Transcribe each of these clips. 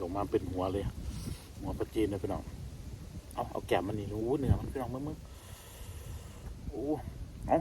ออกมาเป็นหัวเลย หัวปลาจีนนะพี่น้อง เอาเอาแกะมมันนี่รู้เนื้อมันพี่น้องมึงมึงโอ้เอา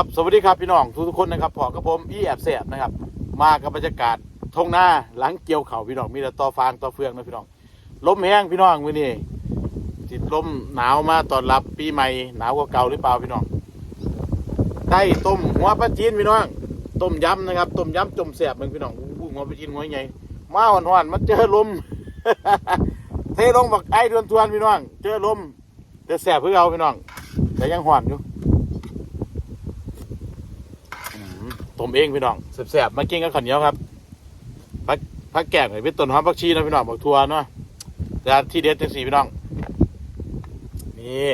ครับสวัสดีครับพี่น้องทุกทุกๆคนนะครับพอกับผมพี่แอบแสบนะครับ มากับบรรยากาศทงหน้าหลังเกี่ยวเขาพี่น้องมีแต่ต่อฟางต่อเฟืองนะพี่น้องลมแห้งพี่น้องมื้อนี้ติดลมหนาวมาตอนรับปีใหม่หนาวกว่าเก่าหรือเปล่าพี่น้องได้ต้มหัวปลาจีนพี่น้องต้มยำนะครับต้มยำจมแสบมึงพี่น้องอู้หัวปลาจีนหัวใหญ่มาหวานๆมาเจอลมเทลงบักไอ้เดือนทวนพี่น้อง เจอลมแต่แสบเพื่อเอาพี่น้องแต่ยังหวานอยู่ อืม ต้มเองพี่น้องแสบๆมากินกับข้าวเหนียวครับพักพักแกงหน่อยเป็นต้นหอมผักชีนะพี่น้องบักทัวเนาะแต่ที่เด็ดจังสี่พี่น้อง นี่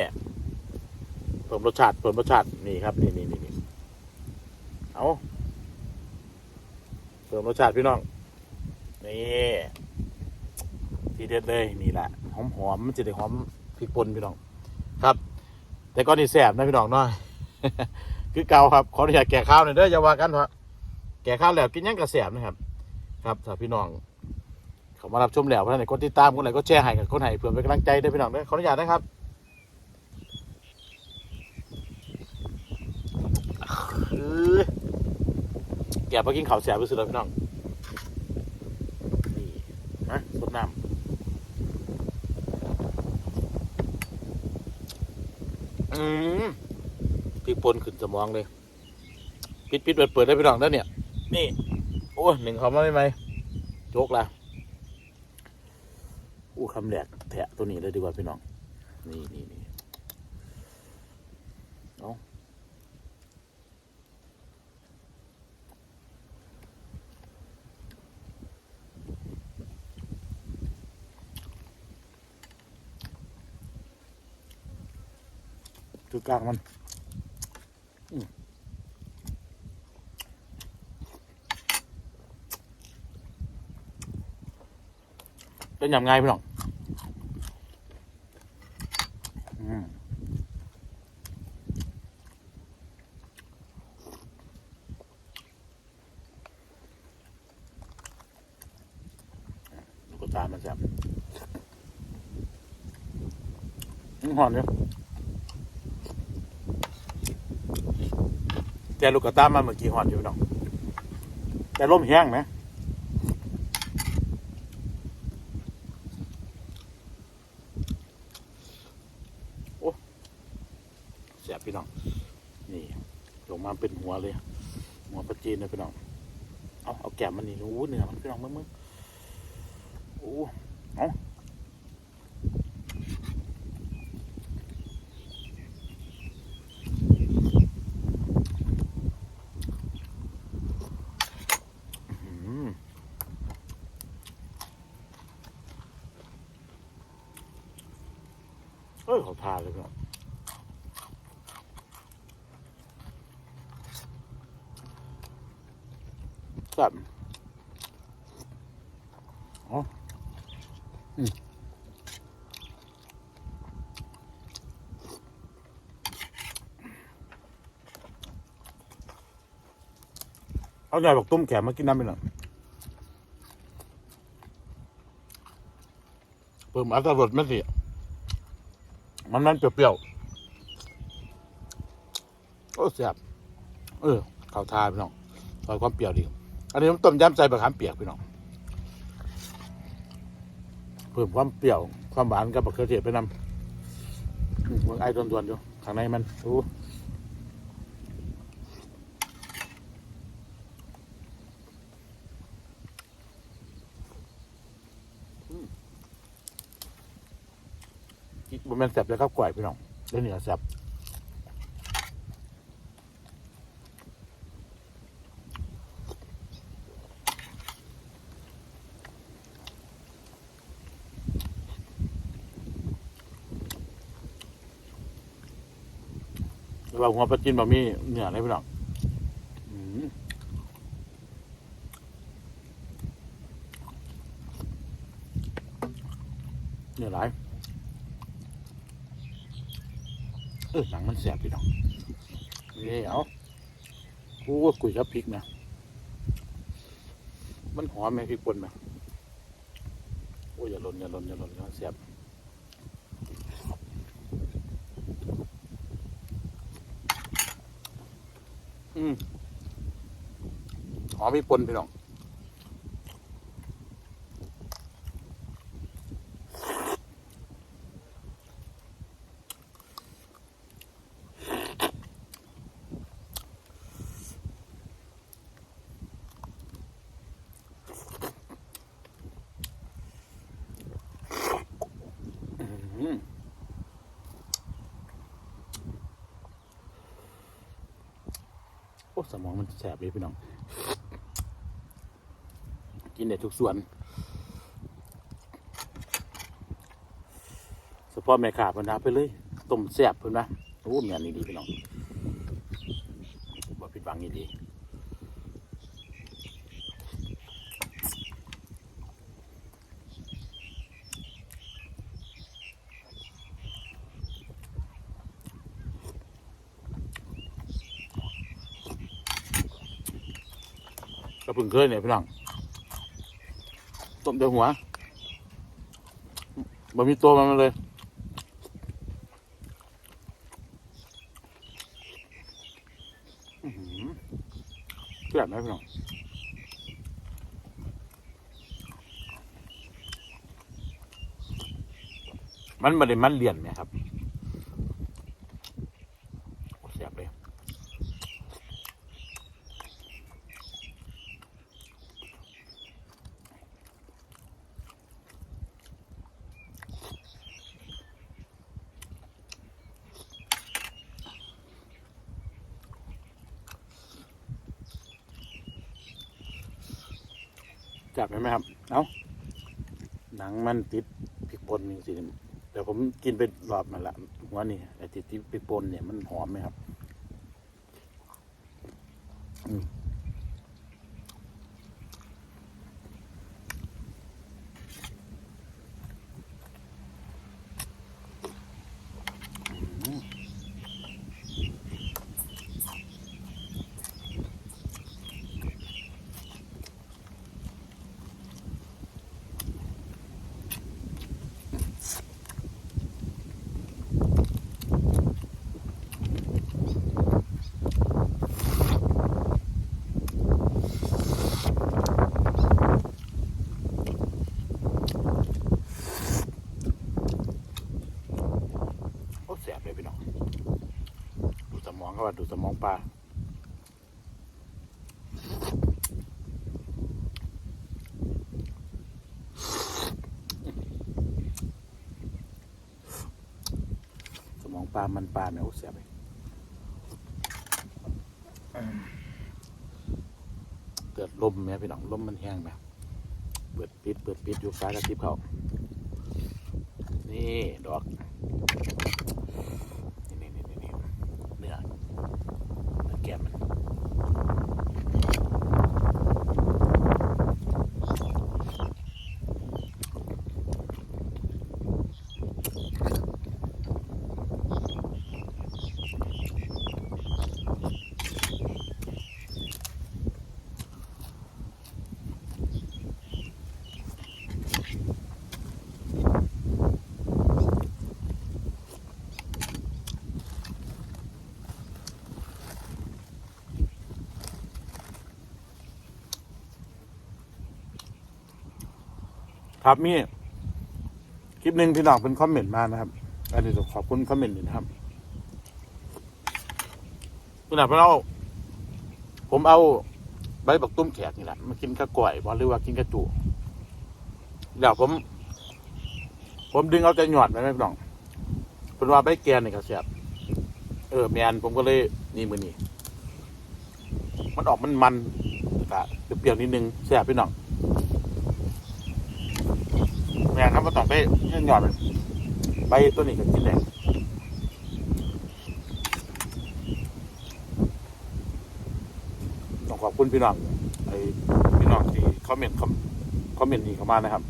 เพิ่มรสชาติเพิ่มรสชาตินี่ครับนี่นี่นี่เอาเพิ่มรสชาติพี่น้อง นี่ที่เด็ดเลยนี่แหละหอมหอมๆมันจะได้หอมพริกป่นพี่น้อง ครับ แต่ก็นี่แสบนะพี่น้องเนาะ คือเก่าครับขออนุญาตแก่ข้าวหน่อยเด้ออย่าว่ากันเถอะแก่ข้าวแล้วกินยังกระแสบนะครับครับถ้าพี่น้องเขามารับชมแล้วเพราะฉะนั้นกดติดตามคนไหนก็แชร์ให้กับคนไหนเพื่อเป็นกำลังใจด้พี่น้องด้อขออนุญาตนะครับแก่ไปกินข้าวแสบไปสุดแล้วพี่น้องนี่นะสดน้ำอืม พริกป่นขึ้นสมองเลย ปิดปิดเปิดเปิดได้พี่น้องแล้เนี่ย นี่ โอ้หนึ่งเขามาได้ไหมโจกละอู้คำแหลกแทะตัวนี้เลยดีกว่าพี่น้อง นี่นี่นี่เอาคือกลางมัน เป็นอยำไงพี่น้องตามันแซ่บหอมเนี่ย แต่ลูกกระตามาเมื่อกี้หอนอยู่น้องแต่ลมแห้งไหมโอ้แสบพี่น้อง นี่ลงมาเป็นหัวเลย หัวปลาจีนเลยพี่น้อง เอาเอาแก้มมันนี่รู้เนื้อมันพี่น้องมึงมึงโอ้เอาอื้อหือเอ้ยเขา ทานเลยเน้องครับอ๋ออืมเอาใหญ่บอกต้มแขมมากินน้ำไปหน่อยเพิ่มอัตรสไม่สิ มันมันเปรี้ยวๆโอ้แซ่บเออข้าวทาพี่น้องซอยความเปรี้ยวดี อันนี้น้ำต้มยำใส่บะขามเปียกพี่น้องเพิ่มความเปรี้ยวความหวานกับบะเขือเทศไปนำมันไอ้ดวนๆอยู่ข้างในมันโอ้ มันแสบเลยครับกล้วยพี่น้องเนื้อแสบเราหัวปลาจีนบะมี่เนื้อเลยพี่น้องเนื้อไร เออหนังมันแสบพี่น้องเนี่เอากูว่ากุยกับพริกนะมันหอมไหมพริกป่นไหมโอ้ยอย่าหล่นอย่าหล่นอย่าหล่นนะแสบอืมหอมพริกป่นพี่น้อง อืมโอ้ สมองมันแสบเลยพี่น้อง กินได้ทุกส่วนสปอร์แม่ขาดมันนะไปเลยต้มแสบเพิ่นนะโอ้เมียนนี่ดีพี่น้องบ่ผิดหวังนี่ดี เพิ่งเคยเนี่ยพี่น้องต้มเดือหัวบะมีตัวมันเลยแซ่ไหมพี่น้องมันไม่ได้มันเลี่ยนไหมครับโอ้แซ่บเลย จับไหมครับ เอาหนังมันติดพริกป่นนี่สิเดี๋ยวผมกินไปรอบมาละหัวนี่ไอ้ติดพริกป่นเนี่ยมันหอมไหมครับอืมอืมโอ้แสบเลยพี่น้อง ดูสมอง เขาว่าดูสมองปลาสมองปลามันปลาเนี่ยโอ้แสบเลยเกิดลมไหมพี่น้องลมมันแห้งไหมเปิดปิดเปิดปิดอยู่ฟ้ากระติบเขานี่ ดอก นี่นี่นี่นี่เนื้อเนื้อแก้มมัน ครับมีคลิปหนึ่งพี่น้องเป็นคอมเมนต์มานะครับ อันนี้ต้องขอบคุณคอมเมนต์นี้นะครับพี่น้องเราผมเอาใบบักตุ้มแขกนี่แหละมากินกระก่อยบอหรือว่ากินกระจูเดี๋ยวผม ผมดึงเอาใจหยอดไปไหมพี่น้องเป็นว่าใบแกนนี่ก็เสียบเออแมนผมก็เลยนี่มือนี่มันออกมันมันๆกะเปรี้ยวนิดนึงแซ่บพี่น้อง ก็ต้องไปยื่นยอดไปตัวนี้ก็กินได้ขอบคุณพี่น้องไอ้พี่น้องที่คอมเมนต์คอมเมนต์นี้เข้ามานะครับ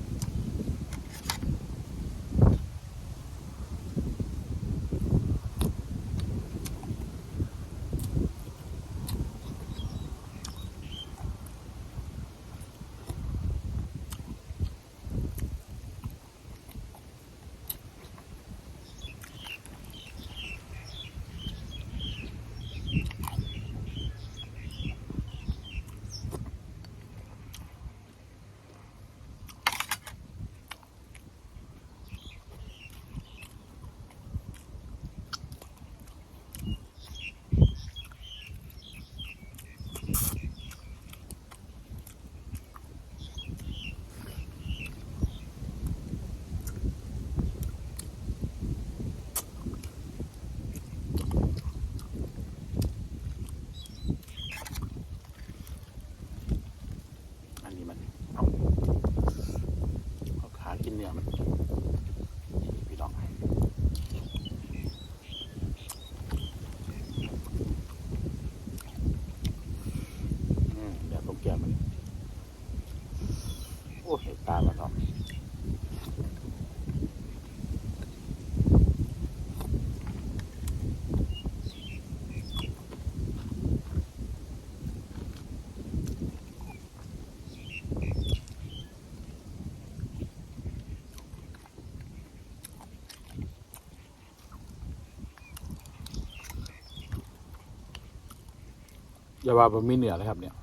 อย่าว่าผมมีเหนือเลยครับ เนี่ย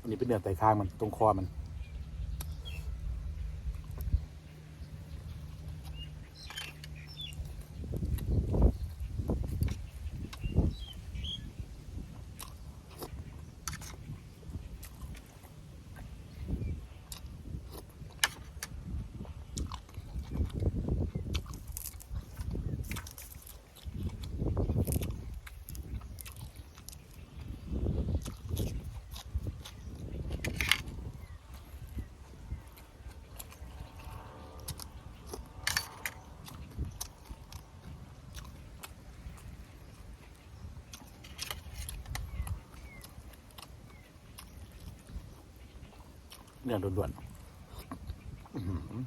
อันนี้เป็นเนื้อไตข้างมันตรงคอมัน เนื้อด่วนๆอื้อหือ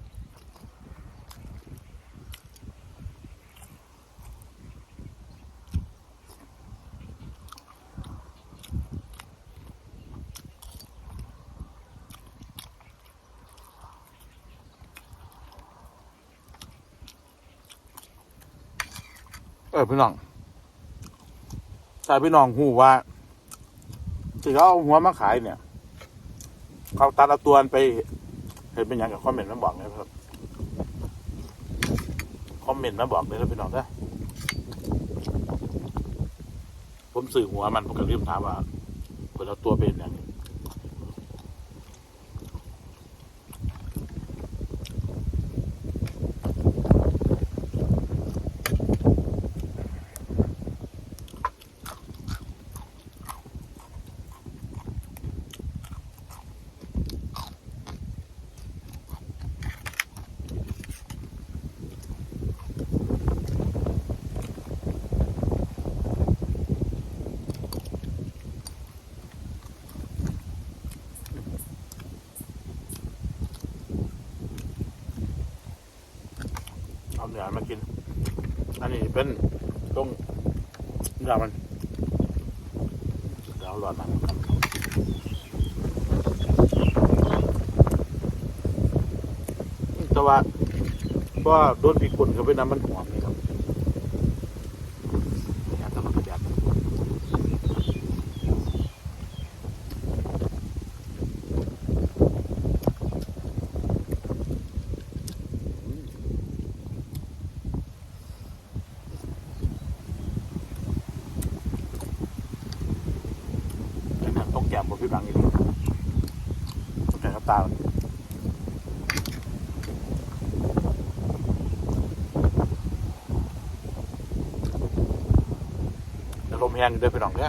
เออพี่น้องแต่พี่น้องหูว่าที่เขาเอาหัวมาขายเนี่ย เขาตัดเอาตัวนไปเห็นเป็นอย่างกับคอมเมนต์มาบอกเลยครับคอมเมนต์มาบอกเลยนะพี่น้องนะผมสื่อหัวมันผมก็รีบถามว่าคนเอาตัวเป็นอย่างนี้ เอาเนื้อมากิน อันนี้เป็นตรงเนื้อมันเดี๋ยวหลอดมันแต่ว่าเพราะโดนปีกุนเขาไปน้ำมันหอมนี่ครับอยากทำมันกระยาต้องแกมบนพี่บังอีกแต่ครับตา จะ ลมแห้งอยู่เด้อพี่น้องเ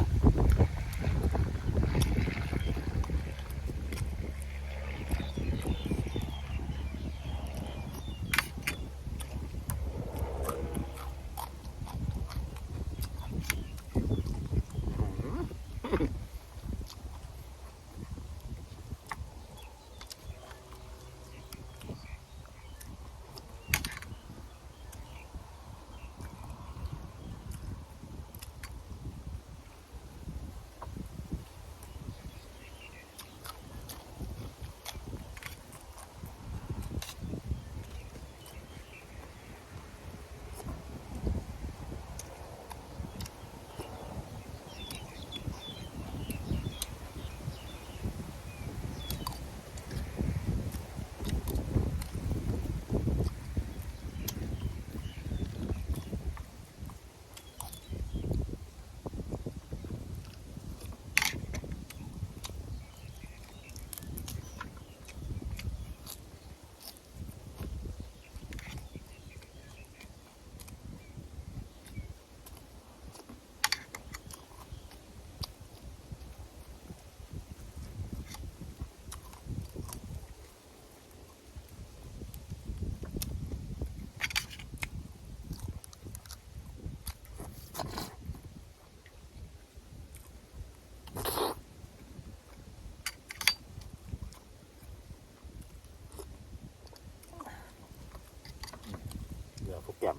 นี่ยนื้อพวกแก่ม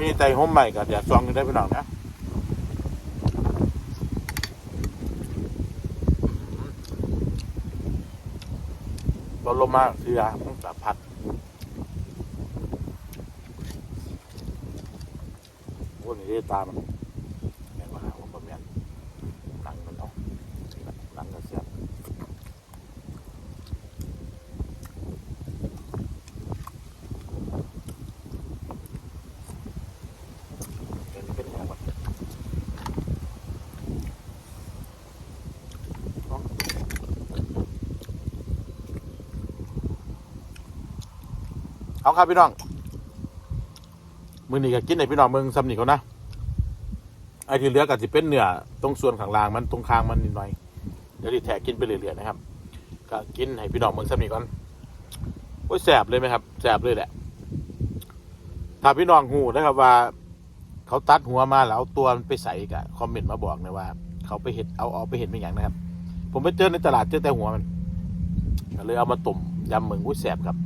มีใจห้มใหม่กับแดดซองกันได้พี่น้องนะบอลลมมาเสือต้องสับผัดวันนี้ได้ตามันแม่นว่าผมประเมียนหนังมันเนาะหนังกระเสียบเดี๋ยวนี้เป็นยังไงวะเนาะ เอาครับพี่น้องมือนี้ก็กินให้พี่น้องเมืองซ้ำนี่เขานะไอ้ที่เหลือก็จะเป็นเนื้อตรงส่วนข้างล่างมันตรงคางมันนิดหน่อยเดี๋ยวที่แถกินไปเรื่อยๆนะครับก็กินให้พี่น้องเมืองซ้ำนี่ก่อนโอ้ยแสบเลยไหมครับแสบเลยแหละถ้าพี่น้องหูนะครับว่า เขาตัดหัวมาแล้วเอาตัวมันไปใส่กับคอมเมนต์มาบอกนะว่า เขาไปเห็ดเอาเอาไปเห็นเป็นอย่างนะครับ ผมไปเจอในตลาดเจอแต่หัวมันเลยเอามาตุ่มยำเมืองอุ้ยแสบครับ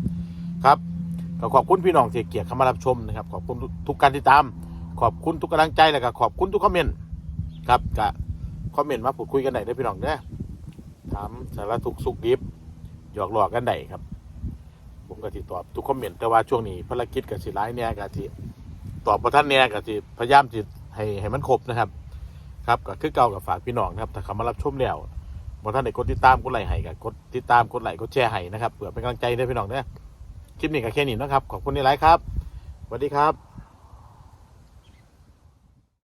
ครับ ก็ขอบคุณพี่น้องที่เกียรติเข้ามารับชมนะครับ ขอบคุณทุกการติดตาม ขอบคุณทุกกำลังใจแล้วก็ขอบคุณทุกคอมเมนต์ครับก็คอมเมนต์มาพูดคุยกันได้เด้อพี่น้องเด้อถามสารทุกข์สุขดิบหยอกหลอกกันได้ครับ ผมก็ติตอบทุกคอมเมนต์แต่ว่าช่วงนี้ภารกิจกับสิร้ายเนี่ยกับที่ตอบประท่านเนี่ยกับที่พยายามจิให้ให้มันครบนะครับ ครับก็คือเก่ากับฝากพี่น้องนะครับถ้าเขามารับชมแล้วบอท่านไหนกดติดตามกดไลค์ให้กับกดติดตามกดไลค์กดแชร์ให้นะครับเพื่อเป็นกำลังใจให้พี่น้องเด้อ คลิปนี้ก็แค่นี้นะครับ ขอบคุณในไลฟ์ครับสวัสดีครับ